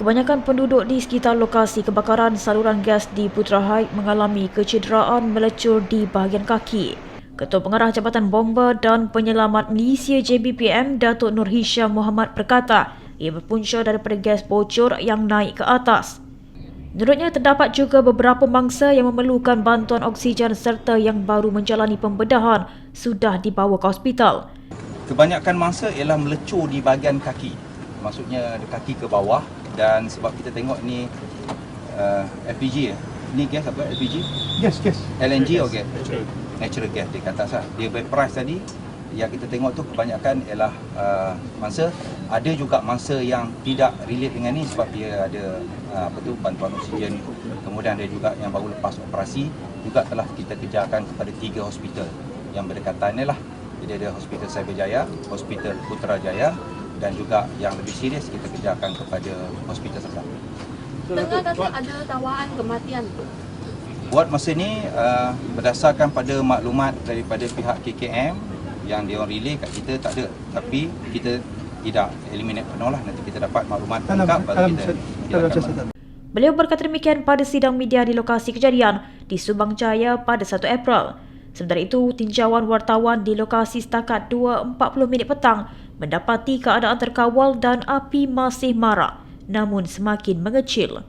Kebanyakan penduduk di sekitar lokasi kebakaran saluran gas di Putra Heights mengalami kecederaan melecur di bahagian kaki. Ketua Pengarah Jabatan Bomba dan Penyelamat Malaysia JBPM Datuk Nur Hisham Muhammad berkata ia berpunca daripada gas bocor yang naik ke atas. Menurutnya terdapat juga beberapa mangsa yang memerlukan bantuan oksigen serta yang baru menjalani pembedahan sudah dibawa ke hospital. Kebanyakan mangsa ialah melecur di bahagian kaki. Maksudnya kaki ke bawah dan sebab kita tengok ni uh, LPG ya. Ni gas apa LPG? Yes, yes. LNG okey. Natural gas dia kata sah. Dia price tadi yang kita tengok tu kebanyakan ialah uh, mangsa ada juga mangsa yang tidak relate dengan ni sebab dia ada uh, apa tu bantuan oksigen kemudian ada juga yang baru lepas operasi juga telah kita kejarkan kepada tiga hospital yang berdekatan ni lah jadi ada hospital Cyberjaya, hospital Putrajaya dan juga yang lebih serius kita kejarkan kepada hospital Sasa. Tengah kata ada tawaan kematian. Buat masa ni uh, berdasarkan pada maklumat daripada pihak KKM yang dia orang relay kat kita tak ada tapi kita tidak eliminate penuh lah nanti kita dapat maklumat lengkap baru kita. Beliau berkata demikian pada sidang media di lokasi kejadian di Subang Jaya pada 1 April. Sementara itu, tinjauan wartawan di lokasi setakat 2.40 minit petang mendapati keadaan terkawal dan api masih marak namun semakin mengecil.